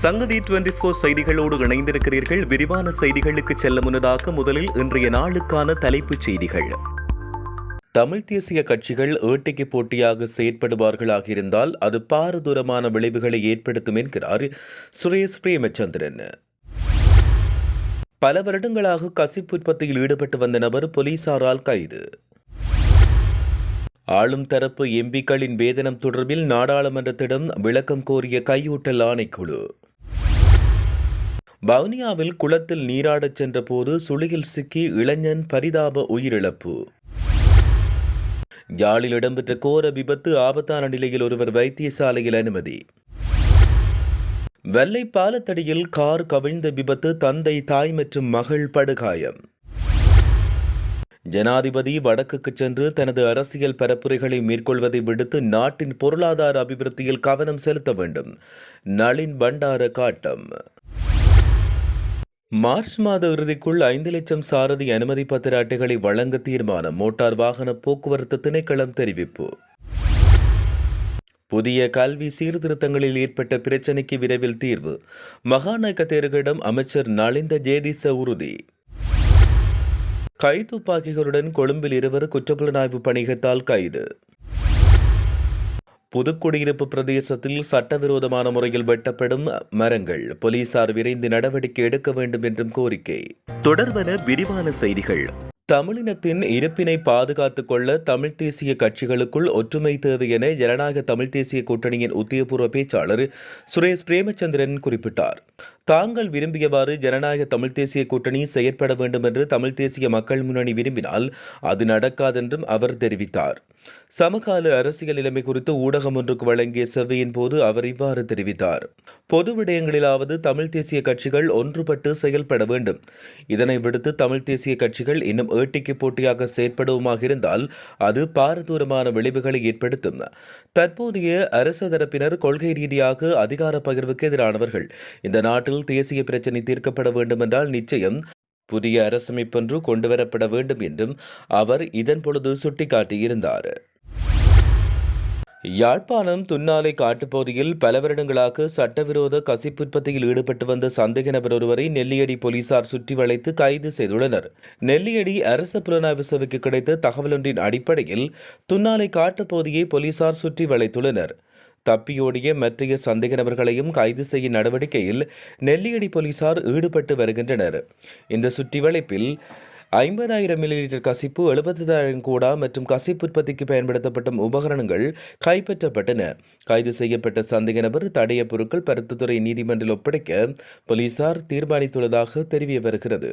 சங்கதி twenty four செய்திகளோடு இணைந்திருக்கிறீர்கள். விரிவான செய்திகளுக்கு செல்ல முன்னதாக முதலில் இன்றைய நாளுக்கான தலைப்புச் செய்திகள். தமிழ் தேசிய கட்சிகள் ஏட்டைக்கு போட்டியாக செயற்படுவார்களாக இருந்தால் அது பாரதூரமான விளைவுகளை ஏற்படுத்தும் என்கிறார் சுரேஷ் பிரேமச்சந்திரன். பல வருடங்களாக கசிப்பு உற்பத்தியில் ஈடுபட்டு வந்த நபர் போலீசாரால் கைது. ஆளும் தரப்பு எம்பிக்களின் வேதனம் தொடர்பில் நாடாளுமன்றத்திடம் விளக்கம் கோரிய கையூட்டல் ஆணைக்குழு. வவுனியாவில் குளத்தில் நீராடச் சென்றபோது சுழியில் சிக்கி இளைஞன் பரிதாப உயிரிழப்பு. யாழில் இடம்பெற்ற கோர விபத்து ஆபத்தான நிலையில் ஒருவர் வைத்தியசாலையில் அனுமதி. வெள்ளை பாலத்தடியில் கார் கவிழ்ந்த விபத்து தந்தை தாய் மற்றும் மகள் படுகாயம். ஜனாதிபதி வடக்குக்கு சென்று தனது அரசியல் பரப்புரைகளை மேற்கொள்வதை விடுத்து நாட்டின் பொருளாதார அபிவிருத்தியில் கவனம் செலுத்த வேண்டும். நளின் பண்டார காட்டம். மார்ச் மாத இறுதிக்குள் ஐந்து லட்சம் சாரதி அனுமதி பத்திர அட்டைகளை வழங்க தீர்மானம் மோட்டார் வாகன போக்குவரத்து திணைக்களம் தெரிவிப்பு. புதிய கல்வி சீர்திருத்தங்களில் ஏற்பட்ட பிரச்சினைக்கு விரைவில் தீர்வு. மகாநாயக்க தேர்களிடம் அமைச்சர் நலிந்த ஜேதிச உறுதி. கைத்துப்பாக்கிகளுடன் கொழும்பில் இருவர் குற்றப்புலனாய்வு பணிகத்தால் கைது. புதுக்குடியிருப்பு பிரதேசத்தில் சட்டவிரோதமான முறையில் வெட்டப்படும் மரங்கள் போலீசார் விரைந்து நடவடிக்கை எடுக்க வேண்டும் என்றும் கோரிக்கை. தொடர்வன விரிவான செய்திகள். தமிழினத்தின் இருப்பினை பாதுகாத்துக் கொள்ள தமிழ்த் தேசிய கட்சிகளுக்குள் ஒற்றுமை தேவை என ஜனநாயக தமிழ்த் தேசிய கூட்டணியின் உத்தியபூர்வ பேச்சாளர் சுரேஷ் பிரேமச்சந்திரன் குறிப்பிட்டார். தாங்கள் விரும்பியவாறு ஜனநாயக தமிழ்த் தேசிய கூட்டணி செயற்பட வேண்டும் என்று தமிழ்த் தேசிய மக்கள் முன்னணி விரும்பினால் அது நடக்காதென்றும் அவர் தெரிவித்தார். சமகால அரசியல் நிலைமை குறித்து ஊடகம் ஒன்றுக்கு வழங்கிய செவ்வையின் போது அவர் இவ்வாறு தெரிவித்தார். பொது விடயங்களிலாவது தமிழ் தேசிய கட்சிகள் ஒன்றுபட்டு செயல்பட வேண்டும். இதனை விடுத்து தமிழ் தேசிய கட்சிகள் இன்னும் ஏட்டிக்கு போட்டியாக செயற்படுவோமாக இருந்தால் அது பாரதூரமான விளைவுகளை ஏற்படுத்தும். தற்போதைய அரசு தரப்பினர் கொள்கை ரீதியாக அதிகார பகிர்வுக்கு எதிரானவர்கள். இந்த நாட்டு நாட்டில் தேசிய பிரச்சினை தீர்க்கப்பட வேண்டுமென்றால் நிச்சயம் புதிய அரசமைப்பொன்று கொண்டுவரப்பட வேண்டும் என்றும் அவர் இதன் பொழுது சுட்டிக்காட்டியிருந்தார். யாழ்ப்பாணம் துன்னாலை காட்டுப்பகுதியில் பல வருடங்களாக சட்டவிரோத கசிப்பு உற்பத்தியில் ஈடுபட்டு வந்த சந்தேக நபர் ஒருவரை நெல்லியடி போலீசார் சுற்றி வளைத்து கைது செய்துள்ளனர். நெல்லியடி அரச புலனாய்வு சேவைக்கு கிடைத்த தகவலொன்றின் அடிப்படையில் துன்னாலை காட்டுப்பகுதியை போலீசார் சுற்றி வளைத்துள்ளனர். தப்பியோடிய மற்றைய சந்தேக நபர்களையும் கைது செய்யும் நடவடிக்கையில் நெல்லியடி போலீசார் ஈடுபட்டு வருகின்றனர். இந்த சுற்றி வளைப்பில் ஐம்பதாயிரம் மில்லி லிட்டர் கசிப்பு எழுபத்தாயிரம் கூடா மற்றும் கசிப்பு உற்பத்திக்கு பயன்படுத்தப்பட்ட உபகரணங்கள் கைப்பற்றப்பட்டன. கைது செய்யப்பட்ட சந்தேக நபர் தடைய பொருட்கள் பருத்துத்துறை நீதிமன்றில் ஒப்படைக்க போலீசார் தீர்மானித்துள்ளதாக தெரிய வருகிறது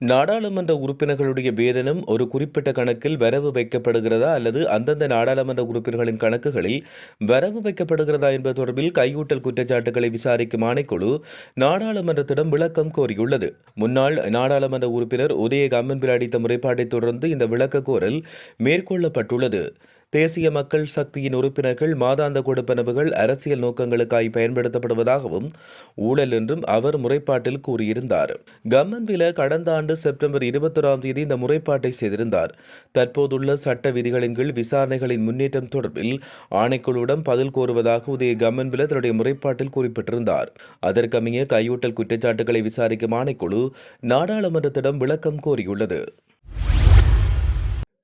நாடாளுமன்ற உறுப்பினர்களுடைய வேதனம் ஒரு குறிப்பிட்ட கணக்கில் வரவு வைக்கப்படுகிறதா அல்லது அந்தந்த நாடாளுமன்ற உறுப்பினர்களின் கணக்குகளில் வரவு வைக்கப்படுகிறதா என்பது தொடர்பில் கையூட்டல் குற்றச்சாட்டுகளை விசாரிக்கும் ஆணைக்குழு நாடாளுமன்றத்திடம் விளக்கம் கோரியுள்ளது. முன்னாள் நாடாளுமன்ற உறுப்பினர் உதய கம்மன்பில் அளித்த முறைப்பாட்டை தொடர்ந்து இந்த விளக்க கோரல் மேற்கொள்ளப்பட்டுள்ளது. தேசிய மக்கள் சக்தியின் உறுப்பினர்கள் மாதாந்த கொடுப்பனவுகள் அரசியல் நோக்கங்களுக்காய் பயன்படுத்தப்படுவதாகவும் ஊழல் என்றும் அவர் முறைப்பாட்டில் கூறியிருந்தார். கம்மன்பில கடந்த ஆண்டு செப்டம்பர் இருபத்தொராம் தேதி இந்த முறைப்பாட்டை செய்திருந்தார். தற்போதுள்ள சட்ட விதிகளின் கீழ் விசாரணைகளின் முன்னேற்றம் தொடர்பில் ஆணைக்குழுவிடம் பதில் கோருவதாக உதய கம்மன்பில தன்னுடைய முறைப்பாட்டில் குறிப்பிட்டிருந்தார். அதற்கமைய கையூட்டல் குற்றச்சாட்டுகளை விசாரிக்கும் ஆணைக்குழு நாடாளுமன்றத்திடம் விளக்கம் கோரியுள்ளது.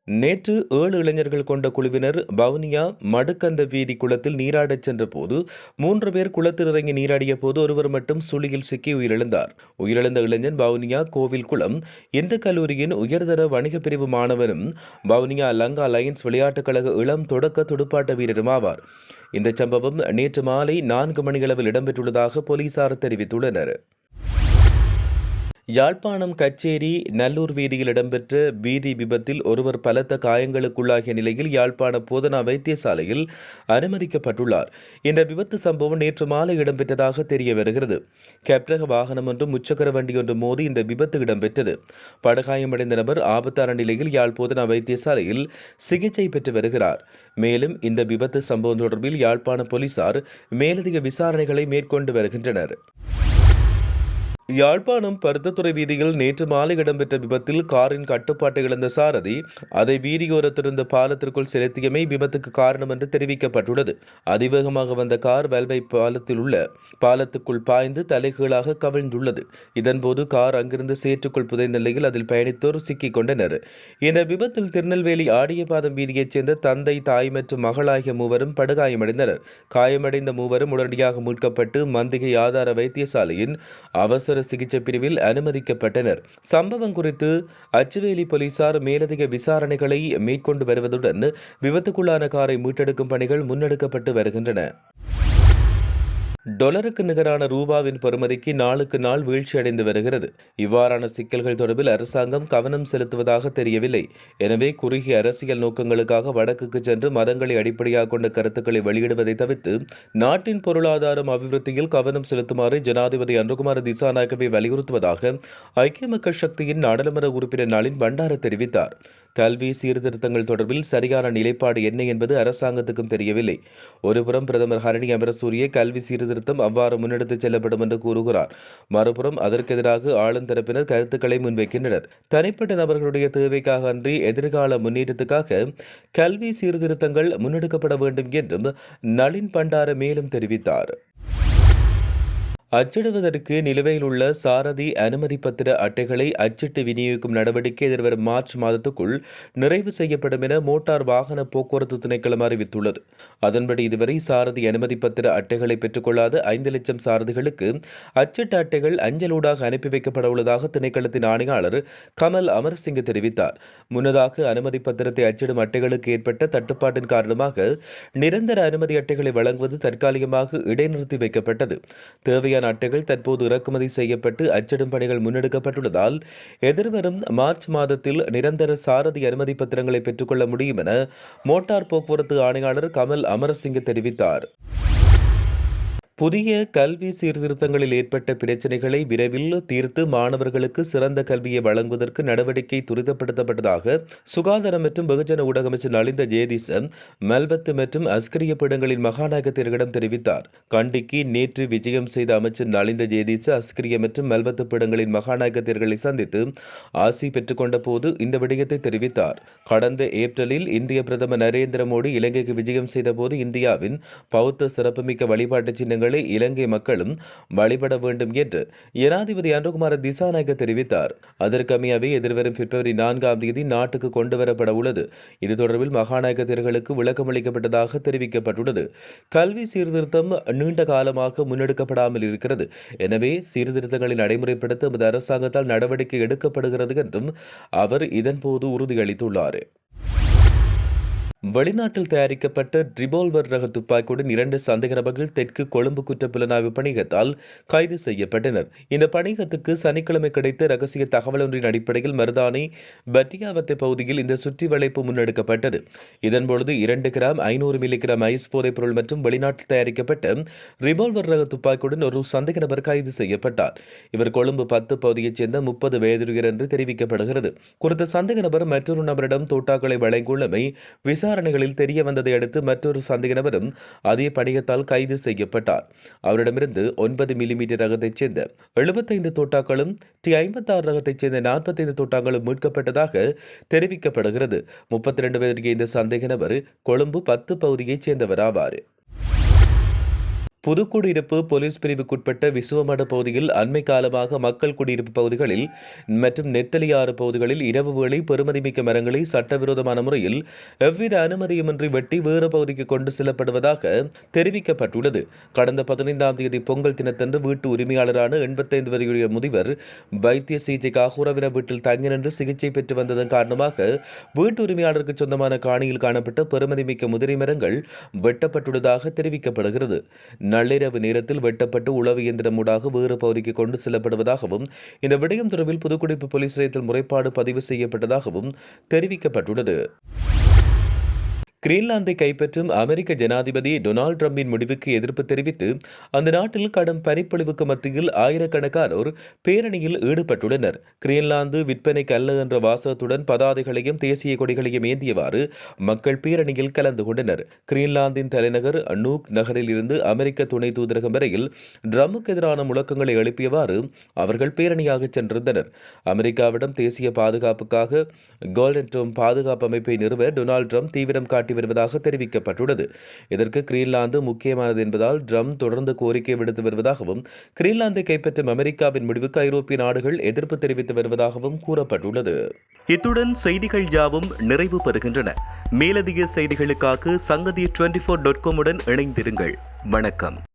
நேற்று ஏழு இளைஞர்கள் கொண்ட குழுவினர் வவுனியா மடுக்கந்த வீதி குளத்தில் நீராடச் சென்றபோது மூன்று பேர் குளத்தில் இறங்கி நீராடிய போது ஒருவர் மட்டும் சுழியில் சிக்கி உயிரிழந்தார். உயிரிழந்த இளைஞன் வவுனியா கோவில் குளம் இந்த கல்லூரியின் உயர்தர வணிக பிரிவு மாணவனும் வவுனியா லங்கா லயன்ஸ் விளையாட்டுக் கழக இளம் தொடக்க துடுப்பாட்ட வீரரும் ஆவார். இந்த சம்பவம் நேற்று மாலை நான்கு மணியளவில் இடம்பெற்றுள்ளதாக போலீசார் தெரிவித்துள்ளனர். யாழ்ப்பாணம் கச்சேரி நல்லூர் வீதியில் இடம்பெற்ற வீதி விபத்தில் ஒருவர் பலத்த காயங்களுக்குள்ளாகிய நிலையில் யாழ்ப்பாண போதனா வைத்தியசாலையில் அனுமதிக்கப்பட்டுள்ளார். இந்த விபத்து சம்பவம் நேற்று மாலை இடம்பெற்றதாக தெரிய வருகிறது. கேப்ரக வாகனம் ஒன்றும் முச்சக்கர வண்டி ஒன்று மோதி இந்த விபத்து இடம்பெற்றது. படுகாயமடைந்த நபர் ஆபத்தான நிலையில் யாழ் போதனா வைத்தியசாலையில் சிகிச்சை பெற்று வருகிறார். மேலும் இந்த விபத்து சம்பவம் தொடர்பில் யாழ்ப்பாண போலீசார் மேலதிக விசாரணைகளை மேற்கொண்டு வருகின்றனர். யாழ்ப்பாணம் பருத்தத்துறை வீதியில் நேற்று மாலை இடம்பெற்ற விபத்தில் காரின் கட்டுப்பாட்டை இழந்த சாரதி அதை வீதியோரத்திருந்த பாலத்திற்குள் செலுத்தியமை விபத்துக்கு காரணம் என்று தெரிவிக்கப்பட்டுள்ளது. அதிவேகமாக வந்த கார் வல்வை பாலத்தில் உள்ள பாலத்துக்குள் பாய்ந்து தலைகீழாக கவிழ்ந்துள்ளது. இதன்போது கார் அங்கிருந்து சேற்றுக்குள் புதைந்த நிலையில் அதில் பயணித்தோர் சிக்கிக் கொண்டனர். இந்த விபத்தில் திருநெல்வேலி ஆடியபாதம் வீதியைச் சேர்ந்த தந்தை தாய் மற்றும் மகள் ஆகிய மூவரும் படுகாயமடைந்தனர். காயமடைந்த மூவரும் உடனடியாக மீட்கப்பட்டு மந்திகை ஆதார வைத்தியசாலையின் அவசர சிகிச்சை பிரிவில் அனுமதிக்கப்பட்டனர். சம்பவம் குறித்து அச்சுவேலி போலீசார் மேலதிக விசாரணைகளை மேற்கொண்டு வருவதுடன் விபத்துக்குள்ளான காரை மீட்டெடுக்கும் பணிகள் முன்னெடுக்கப்பட்டு வருகின்றன. டொலருக்கு நிகரான ரூபாவின் பெறுமதிக்கு நாளுக்கு நாள் வீழ்ச்சியடைந்து வருகிறது. இவ்வாறான சிக்கல்கள் தொடர்பில் அரசாங்கம் கவனம் செலுத்துவதாக தெரியவில்லை. எனவே குறுகிய அரசியல் நோக்கங்களுக்காக வடக்குக்கு சென்று மதங்களை அடிப்படையாக கொண்ட கருத்துக்களை வெளியிடுவதை தவிர்த்து நாட்டின் பொருளாதாரம் அபிவிருத்தியில் கவனம் செலுத்துமாறு ஜனாதிபதி அனுகுமார திசாநாயகவை வலியுறுத்துவதாக ஐக்கிய மக்கள் சக்தியின் நாடாளுமன்ற உறுப்பினர் நளின் பண்டார தெரிவித்தார். கல்வி சீர்திருத்தங்கள் தொடர்பில் சரியான நிலைப்பாடு என்ன என்பது அரசாங்கத்துக்கும் தெரியவில்லை. ஒருபுறம் பிரதமர் ஹரணி அமரசூரிய கல்வி சீர்திருத்தம் அவ்வாறு முன்னெடுத்துச் செல்லப்படும் என்று கூறுகிறார். மறுபுறம் அதற்கெதிராக ஆளுந்தரப்பினர் கருத்துக்களை முன்வைக்கின்றனர். தனிப்பட்ட நபர்களுடைய தேவைக்காக அன்றி எதிர்கால முன்னேற்றத்துக்காக கல்வி சீர்திருத்தங்கள் முன்னெடுக்கப்பட வேண்டும் என்றும் நளின் பண்டார மேலும் தெரிவித்தார். அச்சிடுவதற்கு நிலுவையில் உள்ள சாரதி அனுமதி பத்திர அட்டைகளை அச்சிட்டு விநியோகிக்கும் நடவடிக்கை எதிர்வரும் மார்ச் மாதத்துக்குள் நிறைவு செய்யப்படும் என மோட்டார் வாகன போக்குவரத்து திணைக்களம் அறிவித்துள்ளது. அதன்படி இதுவரை சாரதி அனுமதி பத்திர அட்டைகளை பெற்றுக்கொள்ளாத ஐந்து லட்சம் சாரதிகளுக்கு அச்சிட்ட அட்டைகள் அஞ்சலூடாக அனுப்பி வைக்கப்பட உள்ளதாக திணைக்களத்தின் ஆணையாளர் கமல் அமர்சிங் தெரிவித்தார். முன்னதாக அனுமதி பத்திரத்தை அச்சிடும் அட்டைகளுக்கு ஏற்பட்ட தட்டுப்பாட்டின் காரணமாக நிரந்தர அனுமதி அட்டைகளை வழங்குவது தற்காலிகமாக இடைநிறுத்தி வைக்கப்பட்டது. தேவையான தேவையான அட்டைகள் தற்போது இறக்குமதி செய்யப்பட்டு அச்சிடும் பணிகள் முன்னெடுக்கப்பட்டுள்ளதால் எதிர்வரும் மார்ச் மாதத்தில் நிரந்தர சாரதி அனுமதி பத்திரங்களை பெற்றுக்கொள்ள முடியும் என மோட்டார் போக்குவரத்து ஆணையாளர் கமல் அமரசிங்க தெரிவித்தார். புதிய கல்வி சீர்திருத்தங்களில் ஏற்பட்ட பிரச்சினைகளை விரைவில் தீர்த்து மாணவர்களுக்கு சிறந்த கல்வியை வழங்குவதற்கு நடவடிக்கை துரிதப்படுத்தப்பட்டதாக சுகாதாரம் மற்றும் வெகுஜன ஊடக அமைச்சர் நலிந்த ஜேதிச மல்வத்து மற்றும் அஸ்கரிய பீடங்களின் மகாநாயகத்திற்கிடம் தெரிவித்தார். கண்டிக்கு நேற்று விஜயம் செய்த அமைச்சர் நலிந்த ஜேதிச அஸ்கிரிய மற்றும் மல்வத்து பீடங்களின் மகாநாயகத்திற்களை சந்தித்து ஆசி பெற்றுக்கொண்ட போது இந்த விடயத்தை தெரிவித்தார். கடந்த ஏப்ரலில் இந்திய பிரதமர் நரேந்திர மோடி இலங்கைக்கு விஜயம் செய்தபோது இந்தியாவின் பௌத்த சிறப்புமிக்க வழிபாட்டு சின்னங்கள் தெய்வங்களை இலங்கை மக்களும் வழிபட வேண்டும் என்று ஜனாதிபதி அனுகுமார திசாநாயக்க தெரிவித்தார். அதற்கமையவே எதிர்வரும் பிப்ரவரி நான்காம் தேதி நாட்டுக்கு கொண்டுவரப்பட உள்ளது. இது தொடர்பில் மகாநாயக தேர்களுக்கு விளக்கம் அளிக்கப்பட்டதாக தெரிவிக்கப்பட்டுள்ளது. கல்வி சீர்திருத்தம் நீண்ட காலமாக முன்னெடுக்கப்படாமல் இருக்கிறது. எனவே சீர்திருத்தங்களை நடைமுறைப்படுத்த எமது அரசாங்கத்தால் நடவடிக்கை எடுக்கப்படுகிறது என்றும் அவர் இதன்போது உறுதியளித்துள்ளார். வெளிநாட்டில் தயாரிக்கப்பட்ட ரிவால்வர் ரக துப்பாக்கியுடன் இரண்டு சந்தேக நபர்கள் தெற்கு கொழும்பு குற்ற புலனாய்வு பணிகத்தால் கைது செய்யப்பட்டனர். இந்த பணிகத்துக்கு சனிக்கிழமை கிடைத்த ரகசிய தகவல் ஒன்றின் அடிப்படையில் மருதானி பட்டியாவத்தை பகுதியில் இந்த சுற்றி வளைப்பு முன்னெடுக்கப்பட்டது. இதன்பொழுது இரண்டு கிராம் ஐநூறு மில்லிகிராம் ஐஸ் போதைப் பொருள் மற்றும் வெளிநாட்டில் தயாரிக்கப்பட்ட ரிவால்வர் ரக துப்பாக்கியுடன் ஒரு சந்தேக நபர் கைது செய்யப்பட்டார். இவர் கொழும்பு பத்து பகுதியைச் சேர்ந்த முப்பது வயதுடையர் என்று தெரிவிக்கப்படுகிறது. குறித்த சந்தேக நபர் மற்றொரு நபரிடம் தோட்டாக்களை வழங்கியுள்ளமை விசாரணை விசாரணைகளில் தெரிய வந்ததை அடுத்து மற்றொரு சந்தேக நபரும் அதே பணியத்தால் கைது செய்யப்பட்டார். அவரிடமிருந்து ஒன்பது மில்லிமீட்டர் ரகத்தைச் சேர்ந்த எழுபத்தைந்து தோட்டாக்களும் டி ஐம்பத்தி ஆறு ரகத்தைச் சேர்ந்த நாற்பத்தைந்து தோட்டாக்களும் மீட்கப்பட்டதாக தெரிவிக்கப்படுகிறது. முப்பத்தி ரெண்டு வயதுடைய இந்த சந்தேக நபர் கொழும்பு பத்து பகுதியைச் சேர்ந்தவர் ஆவார் புதுக்குடியிருப்பு போலீஸ் பிரிவுக்குட்பட்ட விசுவமட பகுதியில் அண்மை காலமாக மக்கள் குடியிருப்பு பகுதிகளில் மற்றும் நெத்தலியாறு பகுதிகளில் இரவு வேளை பெருமதிமிக்க மரங்களை சட்டவிரோதமான முறையில் எவ்வித அனுமதியுமின்றி வெட்டி வேறு பகுதிக்கு கொண்டு செல்லப்படுவதாக தெரிவிக்கப்பட்டுள்ளது. கடந்த பதினைந்தாம் தேதி பொங்கல் தினத்தன்று வீட்டு உரிமையாளரான எண்பத்தைந்து வரையுடைய முதிவர் வைத்திய சிகிச்சைக்காக உறவினர் வீட்டில் தங்கி நின்று சிகிச்சை பெற்று வந்ததன் காரணமாக வீட்டு உரிமையாளருக்கு சொந்தமான காணியில் காணப்பட்ட பெருமதிமிக்க முதிரை மரங்கள் வெட்டப்பட்டுள்ளதாக தெரிவிக்கப்படுகிறது. நள்ளிரவு நேரத்தில் வெட்டப்பட்டு உளவு இயந்திரமூடாக வேறு பகுதிக்கு கொண்டு செல்லப்படுவதாகவும் இந்த விடயம் தொடர்பில் புதுக்குடிப்பு போலீஸ் நிலையத்தில் முறைப்பாடு பதிவு செய்யப்பட்டதாகவும் தெரிவிக்கப்பட்டுள்ளது. கிரீன்லாந்தை கைப்பற்றும் அமெரிக்க ஜனாதிபதி டொனால்ட் ட்ரம்பின் முடிவுக்கு எதிர்ப்பு தெரிவித்து அந்த நாட்டில் கடும் பனிப்பொழிவுக்கு மத்தியில் ஆயிரக்கணக்கானோர் பேரணியில் ஈடுபட்டுள்ளனர். கிரீன்லாந்து விற்பனைக்கு அல்ல என்ற வாசகத்துடன் பதாதைகளையும் தேசிய கொடிகளையும் ஏந்தியவாறு மக்கள் பேரணியில் கலந்து கொண்டனர். கிரீன்லாந்தின் தலைநகர் நூக் நகரில் இருந்து அமெரிக்க துணை தூதரகம் வரையில் ட்ரம்முக்கு எதிரான முழக்கங்களை எழுப்பியவாறு அவர்கள் பேரணியாக சென்றிருந்தனர். அமெரிக்காவிடம் தேசிய பாதுகாப்புக்காக கோல்டன் டோம் பாதுகாப்பு அமைப்பை நிறுவ டொனால்ட் ட்ரம்ப் தீவிரம் காட்டி வருவதாக தெரிவிக்கப்பட்டுள்ளது. இதற்கு கிரீன்லாந்து முக்கியமானது என்பதால் ட்ரம்ப் தொடர்ந்து கோரிக்கை விடுத்து வருவதாகவும் கிரீன்லாந்தை கைப்பற்றும் அமெரிக்காவின் முடிவுக்கு ஐரோப்பிய நாடுகள் எதிர்ப்பு தெரிவித்து வருவதாகவும் கூறப்பட்டுள்ளது. இத்துடன் செய்திகள் யாவும் நிறைவு பெறுகின்றன. மேலதிக செய்திகளுக்காக சங்கதி டுவெண்டி ஃபோர் டாட் காமுடன் இணைந்திருங்கள். வணக்கம்.